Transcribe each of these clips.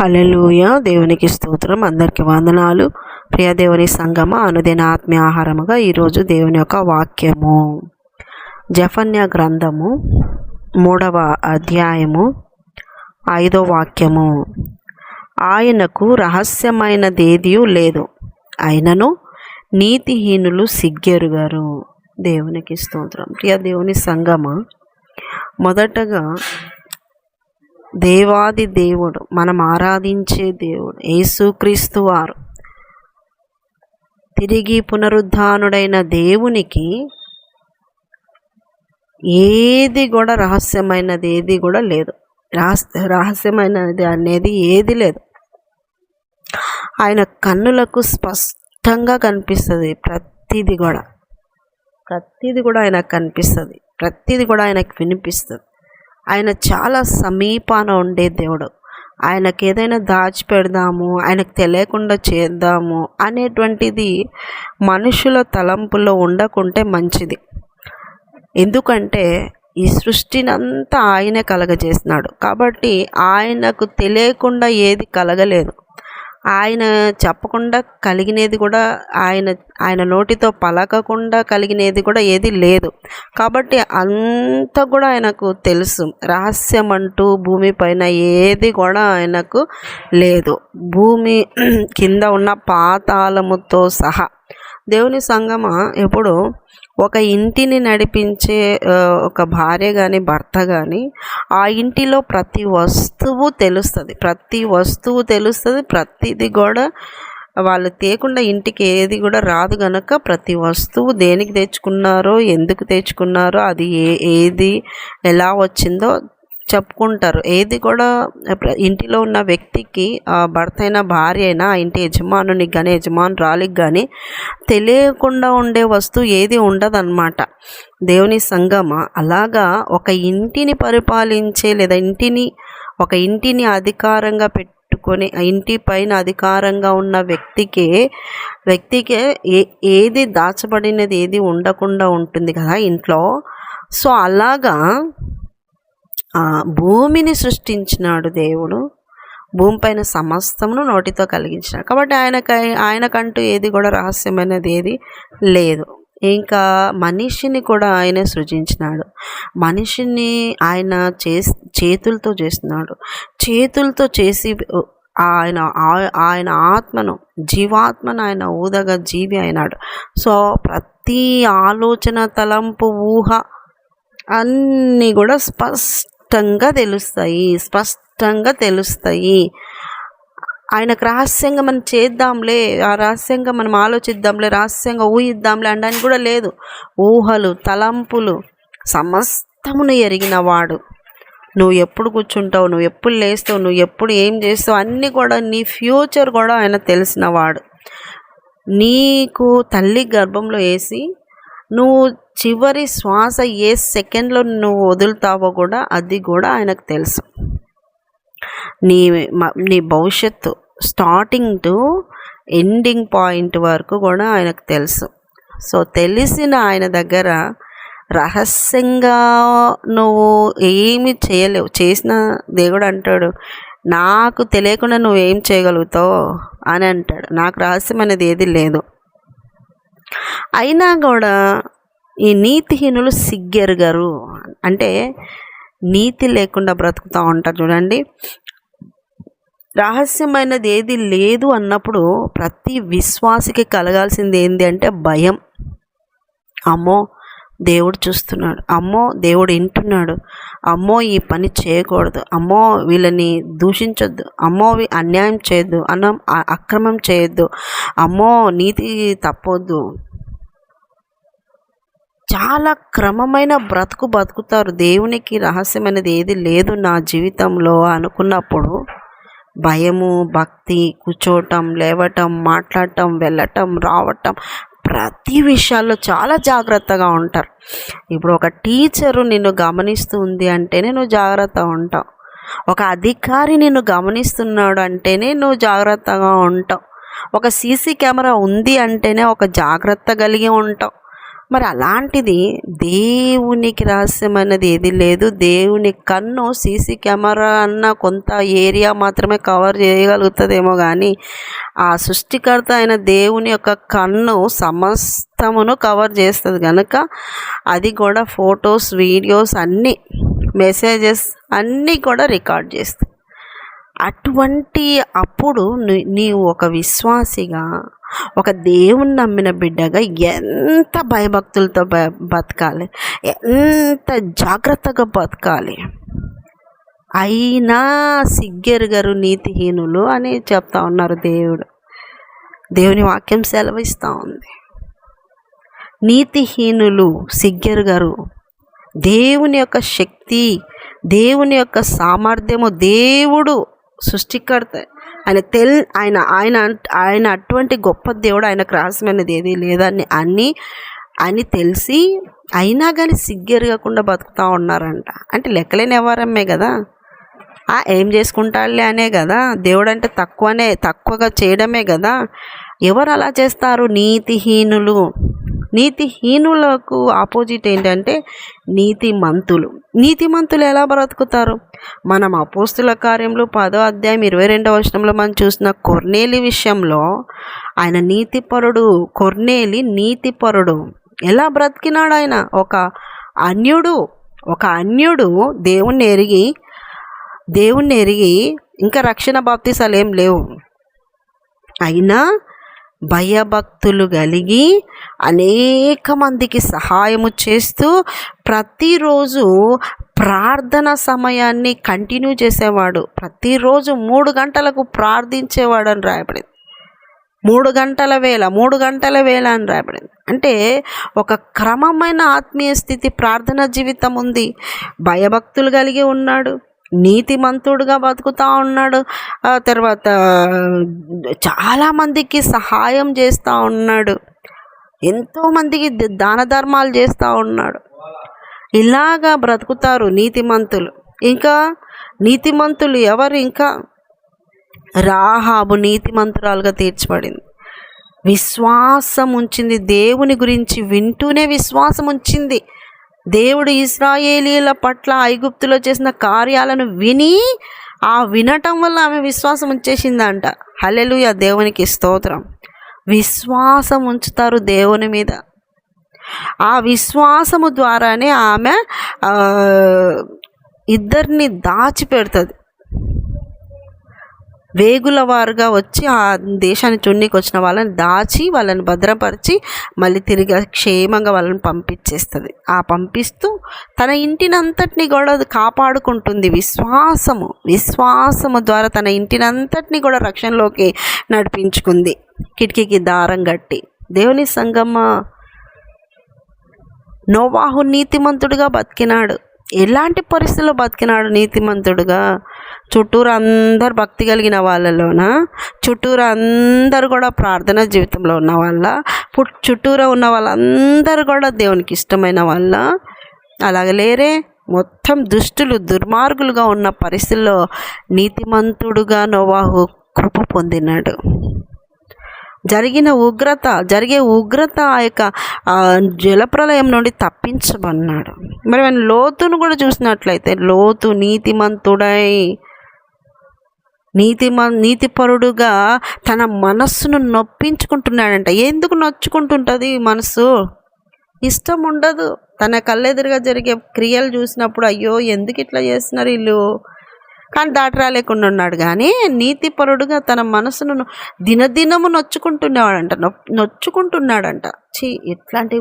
హలలుయ దేవునికి స్తోత్రం. అందరికీ వందనాలు. ప్రియదేవుని సంగమ అనుదిన ఆత్మీయ ఆహారముగా ఈరోజు దేవుని యొక్క వాక్యము. జఫన్య గ్రంథము మూడవ అధ్యాయము ఐదో వాక్యము. ఆయనకు రహస్యమైనదేదీ లేదు. అయినను నీతిహీనులు సిగ్గెరుగారు. దేవునికి స్తోత్రం. ప్రియ దేవుని సంగమ మొదటగా దేవాది దేవుడు మనం ఆరాధించే దేవుడు యేసుక్రీస్తు వారు. తిరిగి పునరుద్ధానుడైన దేవునికి ఏది కూడా రహస్యమైనది ఏది కూడా లేదు. రహస్య రహస్యమైనది అనేది ఏది లేదు. ఆయన కన్నులకు స్పష్టంగా కనిపిస్తుంది ప్రతిది కూడా. ప్రతిది కూడా ఆయనకు కనిపిస్తుంది. ప్రతిది కూడా ఆయనకు వినిపిస్తుంది. ఆయన చాలా సమీపాన ఉండే దేవుడు. ఆయనకి ఏదైనా దాచిపెడదాము ఆయనకు తెలియకుండా చేద్దాము అనేటువంటిది మనుషుల తలంపులో ఉండకుంటే మంచిది. ఎందుకంటే ఈ సృష్టిని అంతా ఆయనే కలగజేసినాడు కాబట్టి ఆయనకు తెలియకుండా ఏది కలగలేదు. ఆయన చెప్పకుండా కలిగినది కూడా ఆయన ఆయన నోటితో పలకకుండా కలిగినది కూడా ఏది లేదు. కాబట్టి అంత కూడా ఆయనకు తెలుసు. రహస్యం అంటూ భూమిపైన ఏది కూడా ఆయనకు లేదు. భూమి కింద ఉన్న పాతాళముతో సహా. దేవుని సంగమ ఎప్పుడు ఒక ఇంటిని నడిపించే ఒక భార్య కానీ భర్త కానీ ఆ ఇంటిలో ప్రతి వస్తువు తెలుస్తుంది. ప్రతి వస్తువు తెలుస్తుంది. ప్రతిది కూడా వాళ్ళు తేకుండా ఇంటికి ఏది కూడా రాదు గనక ప్రతి వస్తువు దేనికి తెచ్చుకున్నారో ఎందుకు తెచ్చుకున్నారో అది ఏ ఏది ఎలా వచ్చిందో చెప్పుకుంటారు. ఏది కూడా ఇంటిలో ఉన్న వ్యక్తికి ఆ భర్త అయినా భార్య అయినా ఆ ఇంటి యజమానునికి కానీ యజమానురాలికి కానీ తెలియకుండా ఉండే వస్తువు ఏది ఉండదన్నమాట. దేవుని సంగమ? అలాగా ఒక ఇంటిని పరిపాలించే లేదా ఇంటిని ఒక ఇంటిని అధికారంగా పెట్టుకొని ఆ ఇంటి పైన అధికారంగా ఉన్న వ్యక్తికి వ్యక్తికి ఏ ఏది దాచబడినది ఏది ఉండకుండా ఉంటుంది కదా ఇంట్లో. సో అలాగా భూమిని సృష్టించినాడు దేవుడు. భూమిపైన సమస్తమును నోటితో కలిగించినాడు. కాబట్టి ఆయనక ఆయనకంటూ ఏది కూడా రహస్యమైనది ఏది లేదు. ఇంకా మనిషిని కూడా ఆయనే సృజించినాడు. మనిషిని ఆయన చే చేతులతో చేస్తున్నాడు. చేతులతో చేసి ఆయన ఆయన ఆత్మను జీవాత్మను ఆయన ఊదగా జీవి అయినాడు. సో ప్రతి ఆలోచన తలంపు ఊహ అన్నీ కూడా స్పష్ట స్పష్టంగా తెలుస్తాయి స్పష్టంగా తెలుస్తాయి. ఆయనకు రహస్యంగా మనం చేద్దాంలే ఆ రహస్యంగా మనం ఆలోచిద్దాంలే రహస్యంగా ఊహిద్దాంలే అనడానికి కూడా లేదు. ఊహలు తలంపులు సమస్తమును ఎరిగిన వాడు. నువ్వు ఎప్పుడు కూర్చుంటావు నువ్వు ఎప్పుడు లేస్తావు నువ్వు ఎప్పుడు ఏం చేస్తావు అన్నీ కూడా నీ ఫ్యూచర్ కూడా ఆయన తెలిసినవాడు నీకు తల్లి గర్భంలో వేసి నువ్వు చివరి శ్వాస ఏ సెకండ్లో నువ్వు వదులుతావో కూడా అది కూడా ఆయనకు తెలుసు. నీ మ- నీ భవిష్యత్తు స్టార్టింగ్ టు ఎండింగ్ పాయింట్ వరకు కూడా ఆయనకు తెలుసు. సో తెలిసిన ఆయన దగ్గర రహస్యంగా నువ్వు ఏమి చేయలేవు. చేసిన దేవుడు అంటాడు నాకు తెలియకుండా నువ్వేం చేయగలుగుతావు? అని అంటాడు. నాకు రహస్యం అనేది ఏది లేదు. అయినా కూడా ఈ నీతిహీనులు సిగ్గెరుగారు. అంటే నీతి లేకుండా బ్రతుకుతూ ఉంటారు చూడండి. రహస్యమైనది ఏది లేదు అన్నప్పుడు ప్రతి విశ్వాసికి కలగాల్సింది ఏంటి అంటే భయం. అమ్మో దేవుడు చూస్తున్నాడు. అమ్మో దేవుడు వింటున్నాడు. అమ్మో ఈ పని చేయకూడదు. అమ్మో వీళ్ళని దూషించొద్దు. అమ్మో అన్యాయం చేయొద్దు. అన్నం అక్రమం చేయొద్దు. అమ్మో నీతి తప్పొద్దు. చాలా క్రమమైన బ్రతుకు బతుకుతారు. దేవునికి రహస్యమైనది ఏది లేదు నా జీవితంలో అనుకున్నప్పుడు. భయము భక్తి కూర్చోవటం లేవటం మాట్లాడటం వెళ్ళటం రావటం ప్రతి విషయాల్లో చాలా జాగ్రత్తగా ఉంటారు. ఇప్పుడు ఒక టీచరు నిన్ను గమనిస్తూ ఉంది అంటేనే నువ్వు జాగ్రత్తగా ఉంటావు. ఒక అధికారి నిన్ను గమనిస్తున్నాడు అంటేనే నువ్వు జాగ్రత్తగా ఉంటావు. ఒక సీసీ కెమెరా ఉంది అంటేనే ఒక జాగ్రత్త కలిగి ఉంటావు. మరి అలాంటిది దేవునికి రహస్యమైనది ఏది లేదు. దేవుని కన్ను సీసీ కెమెరా అన్న కొంత ఏరియా మాత్రమే కవర్ చేయగలుగుతుందేమో కానీ ఆ సృష్టికర్త అయిన దేవుని యొక్క కన్ను సమస్తమును కవర్ చేస్తుంది కనుక అది కూడా ఫొటోస్ వీడియోస్ అన్నీ మెసేజెస్ అన్నీ కూడా రికార్డ్ చేస్తుంది. అటువంటి అప్పుడు నీవు ఒక విశ్వాసిగా ఒక దేవుని నమ్మిన బిడ్డగా ఎంత భయభక్తులతో బ బతకాలి. ఎంత జాగ్రత్తగా బతకాలి. అయినా సిగ్గెరుగరు నీతిహీనులు అని చెప్తా ఉన్నారు దేవుడు. దేవుని వాక్యం సెలవిస్తూ ఉంది. నీతిహీనులు సిగ్గెరుగరు. దేవుని యొక్క శక్తి దేవుని యొక్క సామర్థ్యము దేవుడు సృష్టికర్త ఆయన తెల్ ఆయన ఆయన ఆయన అటువంటి గొప్ప దేవుడు ఆయనకు రహస్యమైనది ఏది లేదని అన్ని అని తెలిసి అయినా కానీ సిగ్గెరగకుండా బతుకుతూ ఉన్నారంట. అంటే లెక్కలేని ఎవరమ్మే కదా. ఆ, ఏం చేసుకుంటాడులే అనే కదా. దేవుడు అంటే తక్కువనే తక్కువగా చేయడమే కదా. ఎవరు అలా చేస్తారు? నీతిహీనులు. నీతిహీనులకు ఆపోజిట్ ఏంటంటే నీతిమంతులు. నీతిమంతులు ఎలా బ్రతుకుతారు? మనం అపోస్తుల కార్యంలో పదో అధ్యాయం ఇరవై రెండవ వచనంలో మనం చూసిన కొర్నేలి విషయంలో ఆయన నీతిపరుడు కొర్నేలి నీతిపరుడు ఎలా బ్రతికినాడు ఆయన? ఒక అన్యుడు ఒక అన్యుడు దేవుణ్ణి ఎరిగి దేవుణ్ణి ఎరిగి ఇంకా రక్షణ బాప్తీసాలు ఏం లేవు. అయినా భయభక్తులు కలిగి అనేక మందికి సహాయము చేస్తూ ప్రతిరోజు ప్రార్థన సమయాన్ని కంటిన్యూ చేసేవాడు. ప్రతిరోజు మూడు గంటలకు ప్రార్థించేవాడు అని రాయబడింది. మూడు గంటల వేళ మూడు గంటల వేళ అని రాయబడింది. అంటే ఒక క్రమమైన ఆత్మీయ స్థితి ప్రార్థన జీవితం ఉంది. భయభక్తులు కలిగి ఉన్నాడు. నీతిమంతుడుగా బతుకుతూ ఉన్నాడు. ఆ తర్వాత చాలామందికి సహాయం చేస్తూ ఉన్నాడు. ఎంతోమందికి దాన ధర్మాలు చేస్తూ ఉన్నాడు. ఇలాగా బ్రతుకుతారు నీతిమంతులు. ఇంకా నీతిమంతులు ఎవరు ఇంకా? రాహాబు నీతిమంతురాలుగా తీర్చబడింది. విశ్వాసం ఉంచింది. దేవుని గురించి వింటూనే విశ్వాసం ఉంచింది. దేవుడు ఇస్రాయేలీల పట్ల ఐగుప్తులో చేసిన కార్యాలను విని ఆ వినటం వల్ల ఆమె విశ్వాసం ఉంచేసిందంట హలెలుయ దేవునికి స్తోత్రం. విశ్వాసం ఉంచుతారు దేవుని మీద. ఆ విశ్వాసము ద్వారానే ఆమె ఇద్దరిని దాచిపెడుతుంది. వేగుల వారుగా వచ్చి ఆ దేశాన్ని చున్నీకి వచ్చిన వాళ్ళని దాచి వాళ్ళని భద్రపరిచి మళ్ళీ తిరిగి క్షేమంగా వాళ్ళని పంపించేస్తుంది. ఆ పంపిస్తూ తన ఇంటినంతటిని కూడా అది కాపాడుకుంటుంది. విశ్వాసము విశ్వాసము ద్వారా తన ఇంటినంతటిని కూడా రక్షణలోకి నడిపించుకుంది. కిటికీకి దారం కట్టి. దేవుని సంగమ్మ నోవాహు నీతిమంతుడిగా బతికినాడు. ఎలాంటి పరిస్థితుల్లో బతికినాడు నీతిమంతుడుగా? చుట్టూరు అందరు భక్తి కలిగిన వాళ్ళలోన? చుట్టూరు అందరు కూడా ప్రార్థన జీవితంలో ఉన్న వాళ్ళ? పుట్ చుట్టూరా ఉన్న వాళ్ళందరూ కూడా దేవునికి ఇష్టమైన వాళ్ళ? అలాగ లేరే మొత్తం దుష్టులు దుర్మార్గులుగా ఉన్న పరిస్థితుల్లో నీతిమంతుడుగా నోవాహు కృప పొందినాడు. జరిగిన ఉగ్రత జరిగే ఉగ్రత ఆ యొక్క జలప్రలయం నుండి తప్పించబన్నాడు మరి మనం లోతును కూడా చూసినట్లయితే లోతు నీతిమంతుడై నీతిమ నీతిపరుడుగా తన మనస్సును నొప్పించుకుంటున్నాడంట. ఎందుకు నొచ్చుకుంటుంటుంది మనసు ఇష్టం ఉండదు. తన కళ్ళెదురుగా జరిగే క్రియలు చూసినప్పుడు అయ్యో ఎందుకు ఇట్లా చేస్తున్నారు వీళ్ళు? కానీ దాటి రాలేకుండా ఉన్నాడు. కానీ నీతిపరుడుగా తన మనసును దినదినము నొచ్చుకుంటున్నాడంట. నొచ్చుకుంటున్నాడంట. ఛీ ఎట్లాంటి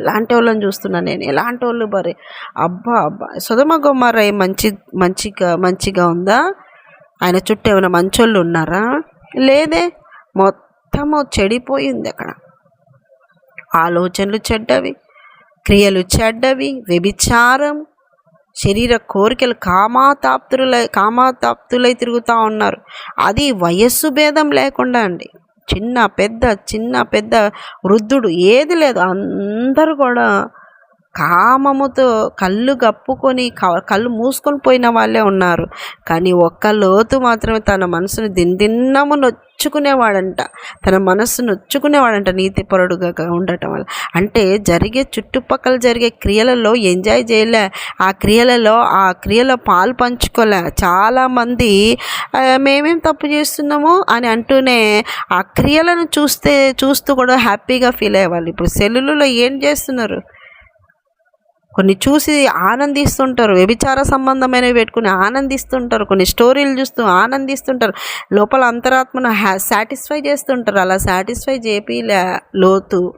ఎలాంటి వాళ్ళని చూస్తున్నా నేను? ఎలాంటి వాళ్ళు మరి? అబ్బా అబ్బా. సుధమ గుమ్మారయ్య మంచి మంచిగా మంచిగా ఉందా? ఆయన చుట్టూ ఏమైనా మంచోళ్ళు ఉన్నారా? లేదే. మొత్తము చెడిపోయింది అక్కడ. ఆలోచనలు చెడ్డవి క్రియలు చెడ్డవి వ్యభిచారం శరీర కోరికలు కామాతాప్తులై కామాతాప్తులై తిరుగుతూ ఉన్నారు. అది వయస్సు భేదం లేకుండా అండి. చిన్న పెద్ద చిన్న పెద్ద వృద్ధుడు ఏది లేదు. అందరూ కూడా కామముతో కళ్ళు గప్పుకొని కళ్ళు మూసుకొని పోయిన వాళ్ళే ఉన్నారు. కానీ ఒక్క లోతు మాత్రమే తన మనసును దిందిన్నము నొచ్చుకునేవాడంట. తన మనస్సు నొచ్చుకునేవాడంట నీతిపరుడుగా ఉండటం వల్ల. అంటే జరిగే చుట్టుపక్కల జరిగే క్రియలలో ఎంజాయ్ చేయలే. ఆ క్రియలలో ఆ క్రియలో పాలు పంచుకోలే. చాలామంది మేమేం తప్పు చేస్తున్నాము? అని అంటూనే ఆ క్రియలను చూస్తే చూస్తూ కూడా హ్యాపీగా ఫీల్ అయ్యేవాళ్ళు. ఇప్పుడు సెల్లులలో ఏం చేస్తున్నారు? కొన్ని చూసి ఆనందిస్తుంటారు వ్యభిచార సంబంధమైనవి పెట్టుకుని ఆనందిస్తుంటారు కొన్ని స్టోరీలు చూస్తూ ఆనందిస్తుంటారు. లోపల అంతరాత్మను హ్యా సాటిస్ఫై చేస్తుంటారు. అలా సాటిస్ఫై చేపి లోతు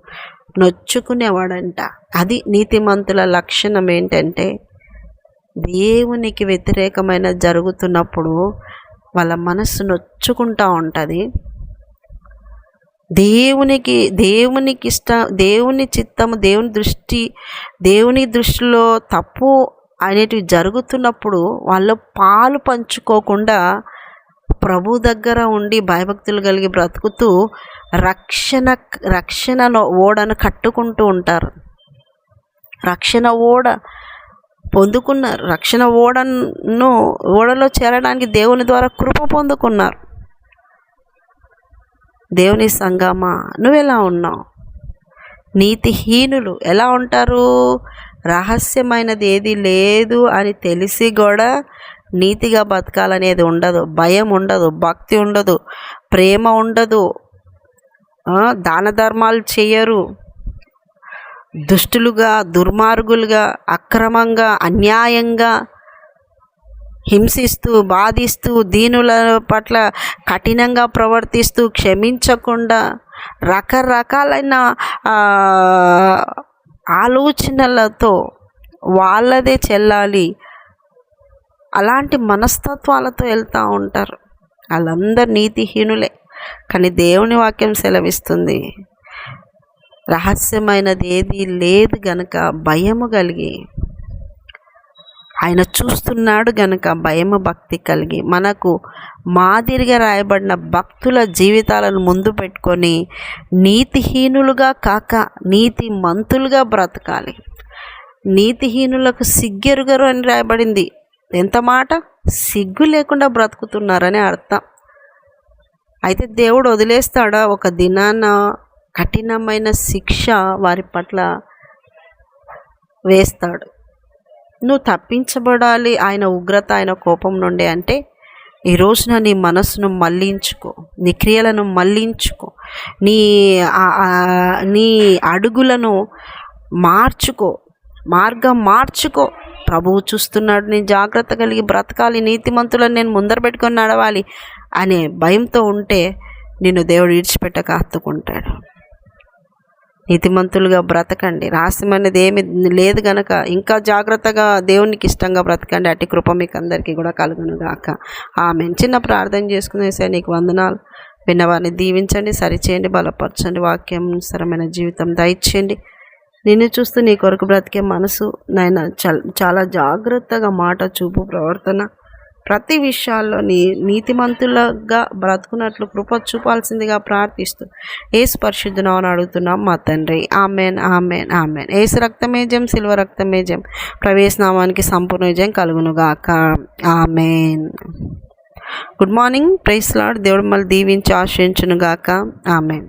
నొచ్చుకునేవాడంట. అది నీతిమంతుల లక్షణం ఏంటంటే దేవునికి వ్యతిరేకమైన జరుగుతున్నప్పుడు వాళ్ళ మనస్సు నొచ్చుకుంటూ ఉంటుంది. దేవునికి దేవునికి ఇష్ట దేవుని చిత్తము దేవుని దృష్టి దేవుని దృష్టిలో తప్పు అనేటివి జరుగుతున్నప్పుడు వాళ్ళు పాలు పంచుకోకుండా ప్రభు దగ్గర ఉండి భయభక్తులు కలిగి బ్రతుకుతూ రక్షణ రక్షణ ఓడను కట్టుకుంటూ ఉంటారు. రక్షణ ఓడ పొందుకున్నారు రక్షణ ఓడను ఓడలో చేరడానికి దేవుని ద్వారా కృప పొందుకున్నారు. దేవుని సంగమా? నువ్వెలా ఉన్నావు? నీతిహీనులు ఎలా ఉంటారు? రహస్యమైనది ఏది లేదు అని తెలిసి కూడా నీతిగా బతకాలనేది ఉండదు. భయం ఉండదు భక్తి ఉండదు ప్రేమ ఉండదు. దాన ధర్మాలు చేయరు. దుష్టులుగా దుర్మార్గులుగా అక్రమంగా అన్యాయంగా హింసిస్తూ బాధిస్తూ దీనుల పట్ల కఠినంగా ప్రవర్తిస్తూ క్షమించకుండా రకరకాలైన ఆలోచనలతో వాళ్ళదే చెల్లాలి. అలాంటి మనస్తత్వాలతో వెళ్తూ ఉంటారు. వాళ్ళందరు నీతిహీనులే. కానీ దేవుని వాక్యం సెలవిస్తుంది. రహస్యమైనది ఏది లేదు గనక భయము కలిగి ఆయన చూస్తున్నాడు గనక భయము భక్తి కలిగి మనకు మాదిరిగా రాయబడిన భక్తుల జీవితాలను ముందు పెట్టుకొని నీతిహీనులుగా కాక నీతి మంతులుగా బ్రతకాలి. నీతిహీనులకు సిగ్గెరుగరు అని రాయబడింది. ఎంత మాట? సిగ్గు లేకుండా బ్రతుకుతున్నారని అర్థం. అయితే దేవుడు వదిలేస్తాడా? ఒక దినాన కఠినమైన శిక్ష వారి పట్ల వేస్తాడు. నువ్వు తప్పించబడాలి. ఆయన ఉగ్రత ఆయన కోపం నుండి అంటే ఈ రోజున నీ మనసును మళ్ళించుకో నీ క్రియలను మళ్ళించుకో నీ నీ అడుగులను మార్చుకో మార్గం మార్చుకో. ప్రభువు చూస్తున్నాడు నేను జాగ్రత్త కలిగి బ్రతకాలి నీతిమంతులను నేను ముందర పెట్టుకొని నడవాలి అనే భయంతో ఉంటే నిన్ను దేవుడు విడిచిపెట్టక హత్తుకుంటాడు. నీతిమంతులుగా బ్రతకండి. రహస్యం అనేది ఏమి లేదు గనక. ఇంకా జాగ్రత్తగా దేవునికి ఇష్టంగా బ్రతకండి. అట్టి కృప మీకు అందరికీ కూడా కలుగును గాక. ఆమె చిన్న ప్రార్థన చేసుకునేసే నీకు వందనాలు. విన్నవారిని దీవించండి సరిచేయండి బలపరచండి వాక్యానుసరమైన జీవితం దయచేయండి. నిన్ను చూస్తూ నీ కొరకు బ్రతికే మనసు నాయన చాలా జాగ్రత్తగా మాట చూపు ప్రవర్తన ప్రతి విషయాల్లో నీ నీతిమంతులుగా బ్రతుకున్నట్లు కృప చూపాల్సిందిగా ప్రార్థిస్తూ ఏసు పరిశుద్ధునామని అడుగుతున్నాం మా తండ్రి. Amen amen amen. ఏసు రక్తమేజం సిల్వ రక్తమేజం ప్రవేశనామానికి సంపూర్ణ విజయం కలుగునుగాక. Amen. Good morning. Praise lord. దేవుడు మళ్ళీ దీవించి ఆశ్రయించునుగాక ఆమెన్.